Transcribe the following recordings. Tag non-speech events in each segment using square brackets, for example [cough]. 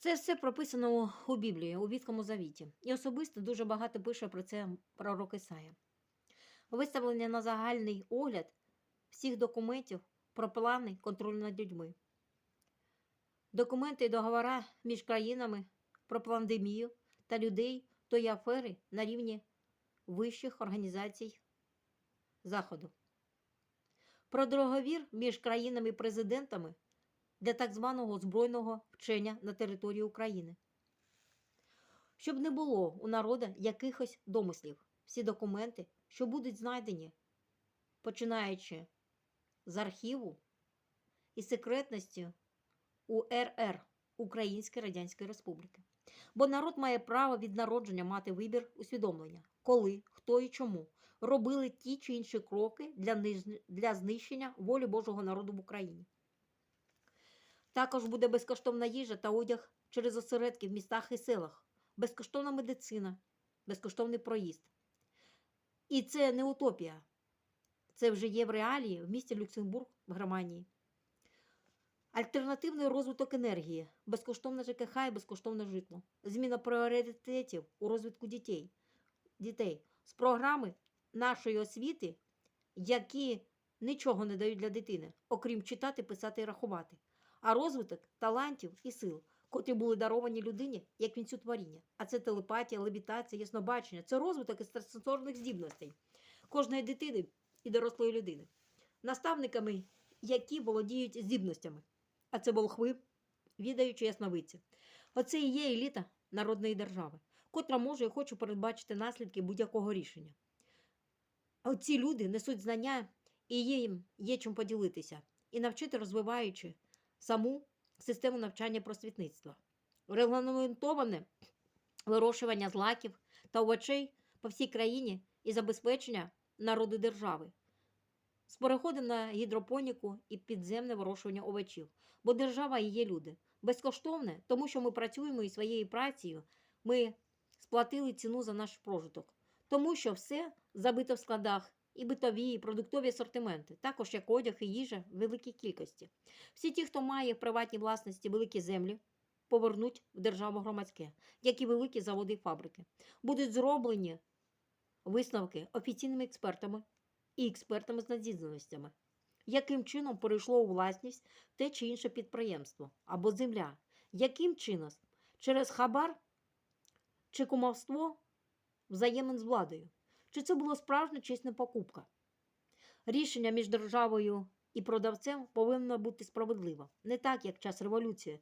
Це все прописано у Біблії, у Віткому Завіті. І особисто дуже багато пише про це пророк Ісая. Виставлення на загальний огляд всіх документів про плани контролю над людьми. Документи і договори між країнами про пандемію та людей тої афери на рівні вищих організацій Заходу. Про договір між країнами і президентами для так званого збройного вчення на території України. Щоб не було у народа якихось домислів, всі документи, що будуть знайдені, починаючи з архіву і секретності УРР Української Радянської Республіки. Бо народ має право від народження мати вибір усвідомлення, коли, хто і чому робили ті чи інші кроки для, знищення волі Божого народу в Україні. Також буде безкоштовна їжа та одяг через осередки в містах і селах, безкоштовна медицина, безкоштовний проїзд. І це не утопія. Це вже є в реалії в місті Люксембург в Германії. Альтернативний розвиток енергії, безкоштовне ЖКХ і безкоштовне житло, зміна пріоритетів у розвитку дітей, дітей з програми нашої освіти, які нічого не дають для дитини, окрім читати, писати і рахувати, а розвиток талантів і сил, котрі були даровані людині як вінцю творіння. А це телепатія, левітація, яснобачення, це розвиток екстрасенсорних здібностей кожної дитини і дорослої людини, наставниками, які володіють здібностями. А це волхви, відаючи ясновидці. Оце і є еліта народної держави, котра може і хоче передбачити наслідки будь-якого рішення. А ці люди несуть знання і їм є чим поділитися, і навчити, розвиваючи саму систему навчання просвітництва. Регламентоване вирощування злаків та овочей по всій країні і забезпечення народу держави з переходом на гідропоніку і підземне вирощування овочів. Бо держава і є люди. Безкоштовне, тому що ми працюємо і своєю працею ми сплатили ціну за наш прожиток. Тому що все забито в складах і битові, і продуктові асортименти, також як одяг і їжа в великій кількості. Всі ті, хто має в приватній власності великі землі, повернуть в державу громадське, як і великі заводи і фабрики. Будуть зроблені висновки офіційними експертами і експертами з надізнанностями, яким чином перейшло у власність те чи інше підприємство або земля, яким чином через хабар чи кумовство взаємин з владою, чи це була справжня чесна покупка. Рішення між державою і продавцем повинно бути справедливо, не так, як час революції,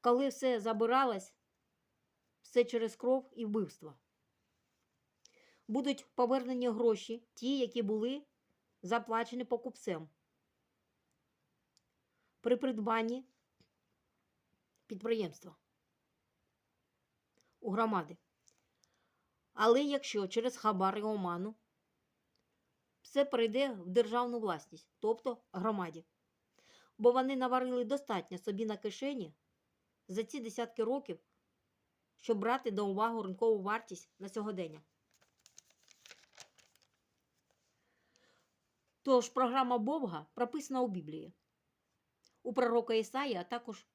коли все забиралось, все через кров і вбивство. Будуть повернені гроші, ті, які були заплачені покупцем. При придбанні підприємства у громади. Але якщо через хабар і оману все перейде в державну власність, тобто громаді. Бо вони наварили достатньо собі на кишені за ці десятки років, щоб брати до уваги ринкову вартість на сьогодення. Тож програма Бога прописана у Біблії, у пророка Ісаї, а також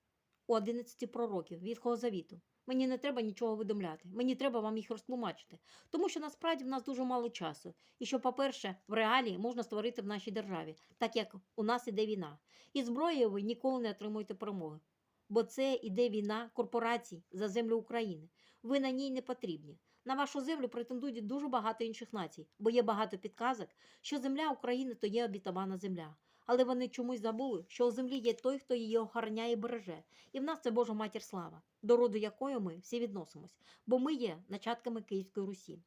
у 11 пророків Ветхого Завіту. Мені не треба нічого видумляти, мені треба вам їх розтлумачити. Тому що насправді в нас дуже мало часу. І що, по-перше, в реалії можна створити в нашій державі, так як у нас іде війна. І зброєю ви ніколи не отримуєте перемоги. Бо це іде війна корпорацій за землю України. Ви на ній не потрібні. На вашу землю претендують дуже багато інших націй, бо є багато підказок, що земля України то є обітована земля. Але вони чомусь забули, що у землі є той, хто її охороняє і береже. І в нас це Божа матір слава, до роду якої ми всі відносимось, бо ми є начатками Київської Русі.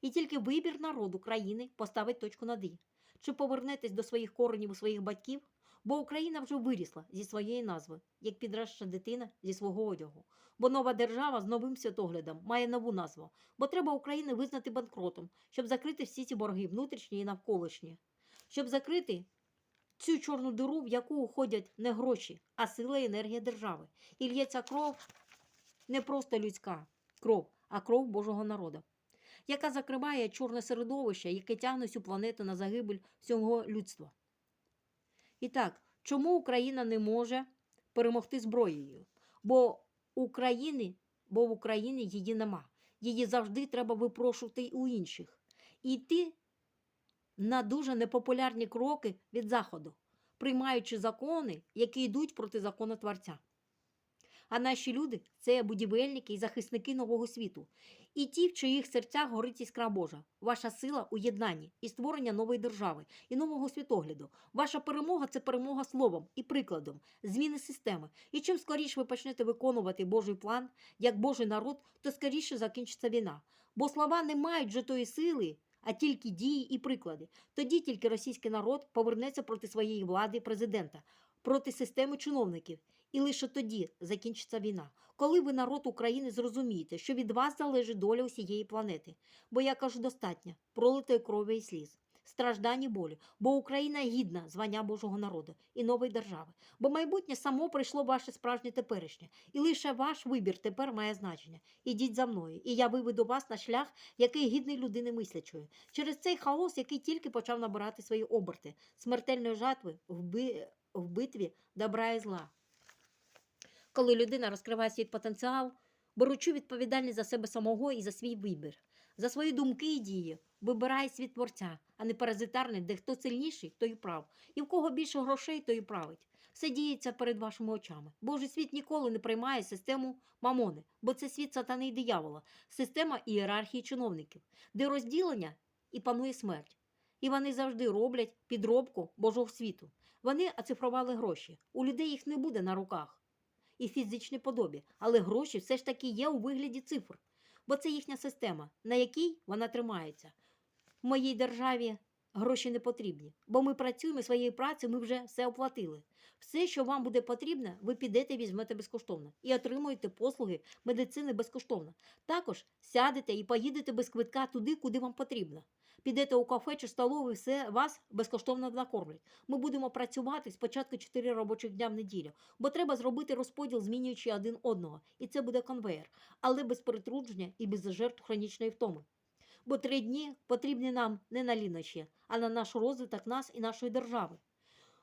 І тільки вибір народу країни поставить точку над «і». Чи повернетесь до своїх коренів у своїх батьків? Бо Україна вже вирісла зі своєї назви, як підросша дитина зі свого одягу. Бо нова держава з новим святоглядом має нову назву. Бо треба Україну визнати банкротом, щоб закрити всі ці борги внутрішні і навколишні, щоб закрити цю чорну диру, в яку уходять не гроші, а сила і енергія держави. І лється кров не просто людська кров, а кров Божого народу, яка закриває чорне середовище, яке тягне всю планету на загибель всього людства. І так, чому Україна не може перемогти зброєю? Бо України, бо в Україні її нема. Її завжди треба випрошувати у інших. І йти на дуже непопулярні кроки від Заходу, приймаючи закони, які йдуть проти законотворця. А наші люди це будівельники і захисники нового світу. І ті, в чиїх серцях горить іскра Божа. Ваша сила у єднанні і створення нової держави і нового світогляду. Ваша перемога це перемога словом і прикладом, зміни системи. І чим скоріше ви почнете виконувати Божий план як Божий народ, то скоріше закінчиться війна. Бо слова не мають вже тої сили, а тільки дії і приклади. Тоді тільки російський народ повернеться проти своєї влади президента, проти системи чиновників. І лише тоді закінчиться війна, коли ви, народ України, зрозумієте, що від вас залежить доля усієї планети. Бо я кажу достатньо пролитої крові і сліз, страждань і болю, бо Україна гідна звання Божого народу і нової держави. Бо майбутнє само прийшло ваше справжнє теперішнє, і лише ваш вибір тепер має значення. Ідіть за мною, і я виведу вас на шлях, який гідний людини мислячої. Через цей хаос, який тільки почав набирати свої оберти, смертельної жатви в, би... в битві добра і зла коли людина розкриває свій потенціал, беручи відповідальність за себе самого і за свій вибір, за свої думки і дії, вибирає світ творця, а не паразитарний, де хто сильніший, той і прав, і в кого більше грошей, той і править. Все діється перед вашими очами. Божий світ ніколи не приймає систему мамони, бо це світ сатани і диявола, система ієрархії чиновників, де розділення і панує смерть. І вони завжди роблять підробку Божого світу. Вони оцифрували гроші. У людей їх не буде на руках і фізичній подобі, але гроші все ж таки є у вигляді цифр, бо це їхня система, на якій вона тримається. В моїй державі гроші не потрібні, бо ми працюємо своєю працею, ми вже все оплатили. Все, що вам буде потрібно, ви підете, візьмете безкоштовно і отримуєте послуги медицини безкоштовно. Також сядете і поїдете без квитка туди, куди вам потрібно. Підете у кафе чи столову, і все вас безкоштовно накормлять. Ми будемо працювати спочатку 4 робочих дня в неділю, бо треба зробити розподіл, змінюючи один одного. І це буде конвейер, але без перетрудження і без жертв хронічної втоми. Бо три дні потрібні нам не на лінощі, а на наш розвиток нас і нашої держави.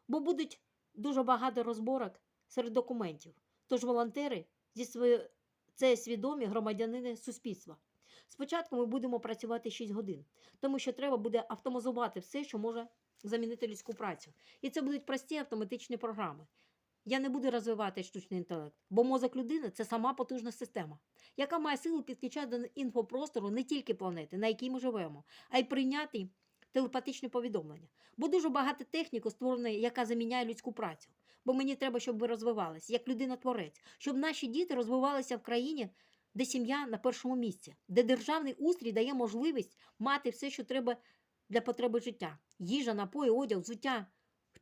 Бо будуть дуже багато розборок серед документів. Тож волонтери зі своєю це свідомі громадянини суспільства. Спочатку ми будемо працювати 6 годин, тому що треба буде автоматизувати все, що може замінити людську працю. І це будуть прості автоматичні програми. Я не буду розвивати штучний інтелект, бо мозок людини це сама потужна система, яка має силу підключати до інфопростору не тільки планети, на якій ми живемо, а й прийняти телепатичні повідомлення. Бо дуже багато техніки створено, яка заміняє людську працю. Бо мені треба, щоб ви розвивалися, як людина-творець, щоб наші діти розвивалися в країні, де сім'я на першому місці, де державний устрій дає можливість мати все, що треба для потреби життя: їжа, напої, одяг, взуття,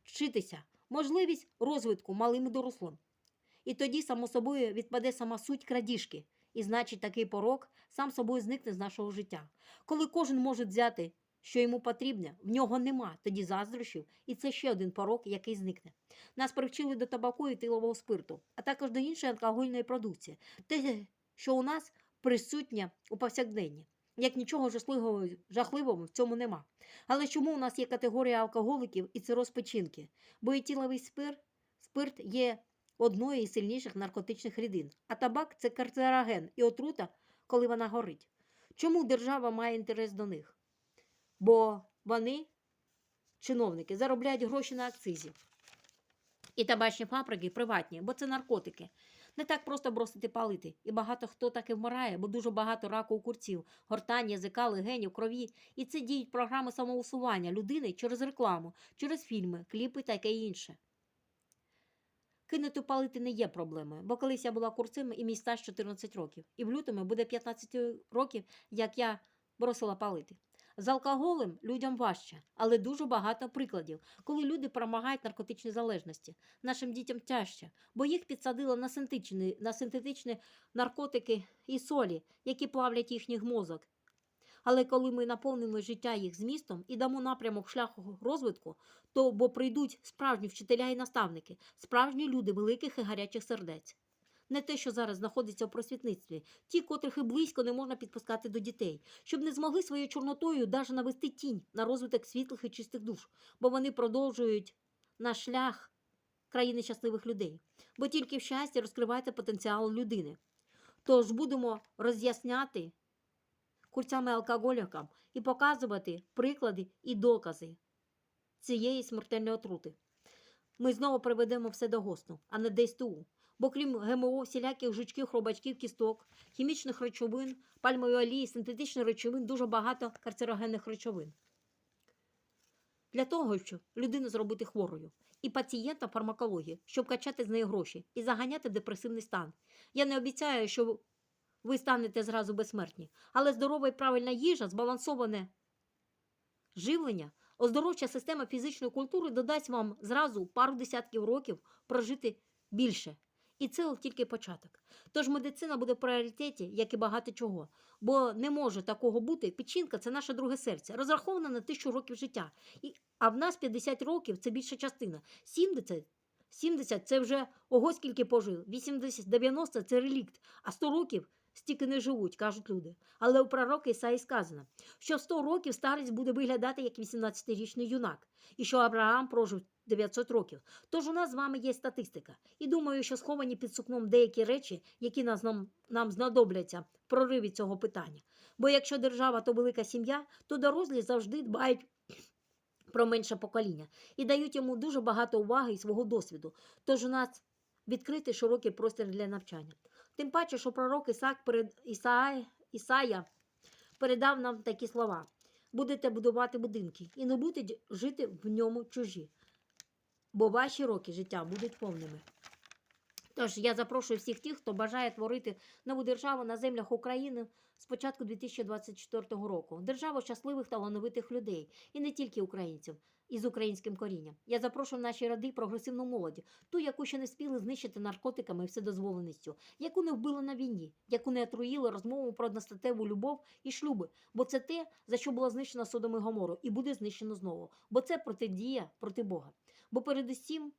вчитися, можливість розвитку малим і дорослим. І тоді, само собою, відпаде сама суть крадіжки, і значить, такий порок сам собою зникне з нашого життя. Коли кожен може взяти, що йому потрібне, в нього нема тоді заздрощів, і це ще один порок, який зникне. Нас привчили до табаку і тилового спирту, а також до іншої алкогольної продукції. Що у нас присутнє у повсякденні. Як нічого жахливого, жахливого в цьому нема. Але чому у нас є категорія алкоголиків і цироз печінки? Бо етиловий спирт, спирт є одною із сильніших наркотичних рідин, а табак це карцероген і отрута, коли вона горить. Чому держава має інтерес до них? Бо вони, чиновники, заробляють гроші на акцизі. І табачні фабрики приватні, бо це наркотики. Не так просто бросити палити. І багато хто так і вмирає, бо дуже багато раку у курців, гортань, язика, легенів, крові. І це діють програми самоусування людини через рекламу, через фільми, кліпи та таке інше. Кинути палити не є проблемою, бо колись я була курцем і мій стаж 14 років. І в лютому буде 15 років, як я бросила палити. З алкоголем людям важче, але дуже багато прикладів, коли люди перемагають наркотичні залежності. Нашим дітям тяжче, бо їх підсадило на синтетичні, на синтетичні наркотики і солі, які плавлять їхній мозок. Але коли ми наповнимо життя їх змістом і дамо напрямок шляху розвитку, то бо прийдуть справжні вчителя і наставники, справжні люди великих і гарячих сердець. Не те, що зараз знаходиться у просвітництві, ті, котрих і близько не можна підпускати до дітей, щоб не змогли своєю чорнотою даже навести тінь на розвиток світлих і чистих душ, бо вони продовжують наш шлях країни щасливих людей, бо тільки в щасті розкривається потенціал людини. Тож будемо роз'ясняти курцями алкоголікам і показувати приклади і докази цієї смертельної отрути. Ми знову приведемо все до ГОСТу, а не ДСТУ. Бо крім ГМО, всіляких жучків, хробачків, кісток, хімічних речовин, пальмової олії, синтетичних речовин, дуже багато карцерогенних речовин. Для того, щоб людину зробити хворою, і пацієнта фармакології, щоб качати з неї гроші і заганяти депресивний стан. Я не обіцяю, що ви станете зразу безсмертні, але здорова і правильна їжа, збалансоване живлення, оздоровча система фізичної культури додасть вам зразу пару десятків років прожити більше. І це тільки початок. Тож медицина буде в пріоритеті, як і багато чого. Бо не може такого бути. Печінка це наше друге серце, розраховане на тисячу років життя. І, а в нас 50 років це більша частина. 70 70 це вже ого скільки пожив. 80, 90 це релікт, а 100 років стільки не живуть, кажуть люди. Але у пророка Ісаї сказано, що в 100 років старість буде виглядати як 18-річний юнак, і що Авраам прожив 900 років. Тож у нас з вами є статистика. І думаю, що сховані під сукном деякі речі, які нас, нам, нам знадобляться в прориві цього питання. Бо якщо держава то велика сім'я, то дорослі завжди дбають [clears throat] про менше покоління і дають йому дуже багато уваги і свого досвіду. Тож у нас відкритий широкий простір для навчання. Тим паче, що пророк Ісаак перед Ісаї, Ісая передав нам такі слова: будете будувати будинки і не будете жити в ньому чужі, бо ваші роки життя будуть повними. Тож я запрошую всіх тих, хто бажає творити нову державу на землях України з початку 2024 року. Державу щасливих талановитих людей, і не тільки українців із українським корінням. Я запрошую в наші ради прогресивну молоді, ту, яку ще не спіли знищити наркотиками і вседозволеністю, яку не вбили на війні, яку не отруїли розмову про одностатеву любов і шлюби. Бо це те, за що було знищено Содом і Гомору, і буде знищено знову. Бо це протидія проти Бога. Бо передусім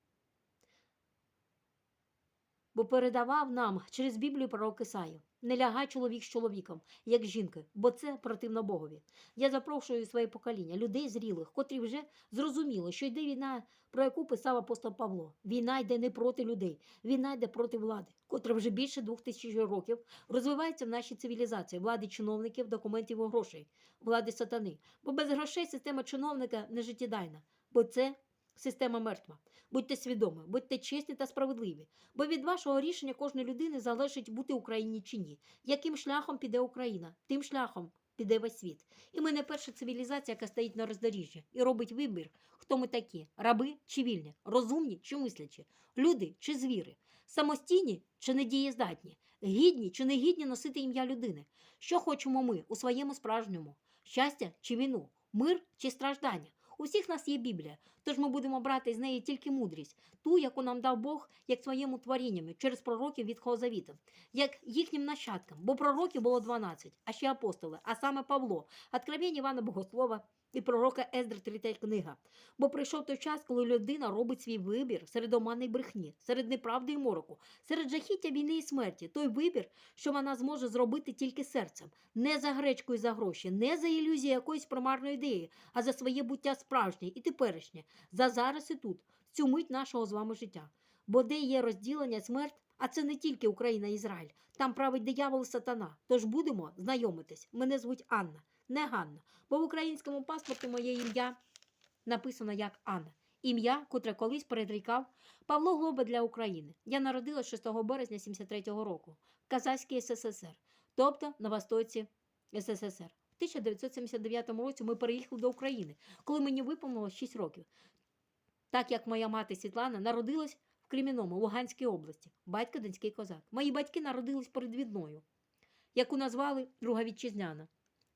бо передавав нам через Біблію пророк Ісаю. Не лягай чоловік з чоловіком, як жінки, бо це противно Богові. Я запрошую своє покоління, людей зрілих, котрі вже зрозуміли, що йде війна, про яку писав апостол Павло. Війна йде не проти людей, війна йде проти влади, котра вже більше двох тисяч років розвивається в нашій цивілізації, влади чиновників, документів і грошей, влади сатани. Бо без грошей система чиновника не життєдайна, бо це система мертва. Будьте свідомі, будьте чесні та справедливі, бо від вашого рішення кожної людини залежить бути Україні чи ні. Яким шляхом піде Україна, тим шляхом піде весь світ. І ми не перша цивілізація, яка стоїть на роздоріжжі і робить вибір, хто ми такі: раби чи вільні, розумні чи мислячі, люди чи звіри, самостійні чи недієздатні, гідні чи не гідні носити ім'я людини. Що хочемо ми у своєму справжньому щастя чи війну, мир чи страждання. У всіх нас є Біблія, тож ми будемо брати з неї тільки мудрість, ту, яку нам дав Бог, як своєму творінням, через пророків від Завіту, як їхнім нащадкам, бо пророків було 12, а ще апостоли, а саме Павло, Откровення Івана Богослова і пророка Ездри третя книга. Бо прийшов той час, коли людина робить свій вибір серед омани й брехні, серед неправди і мороку, серед жахіття війни і смерті. Той вибір, що вона зможе зробити тільки серцем, не за гречку і за гроші, не за ілюзію якоїсь примарної ідеї, а за своє буття справжнє і теперішнє, за зараз і тут, в цю мить нашого з вами життя. Бо де є розділення, смерть, а це не тільки Україна і Ізраїль, там править диявол сатана. Тож будемо знайомитись. Мене звуть Анна, не Ганна. Бо в українському паспорті моє ім'я написано як Анна. Ім'я, котре колись передрікав Павло Глоба для України. Я народилась 6 березня 73-го року в Казахській СССР, тобто на востоці СССР. В 1979 році ми переїхали до України, коли мені виповнилось 6 років. Так як моя мати Світлана народилась в Кремінному, Луганській області, батько Донський козак. Мої батьки народились перед відною, яку назвали Друга Вітчизняна.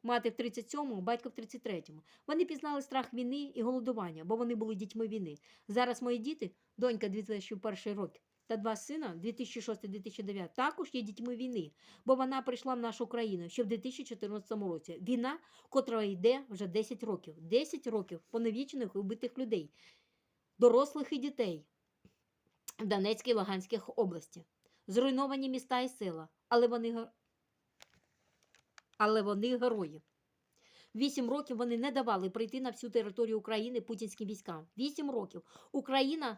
Мати в 37-му, батько в 33-му. Вони пізнали страх війни і голодування, бо вони були дітьми війни. Зараз мої діти, донька 2001 років, та два сина 2006-2009, також є дітьми війни, бо вона прийшла в нашу країну ще в 2014 році. Війна, котра йде вже 10 років. 10 років поневічених і вбитих людей, дорослих і дітей в Донецькій і Луганській області. Зруйновані міста і села, але вони але вони герої. Вісім років вони не давали прийти на всю територію України путінським військам. Вісім років Україна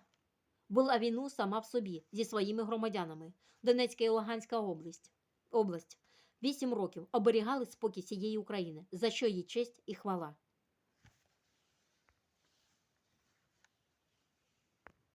вела війну сама в собі зі своїми громадянами. Донецька і Луганська область. область. Вісім років оберігали спокій цієї України, за що їй честь і хвала.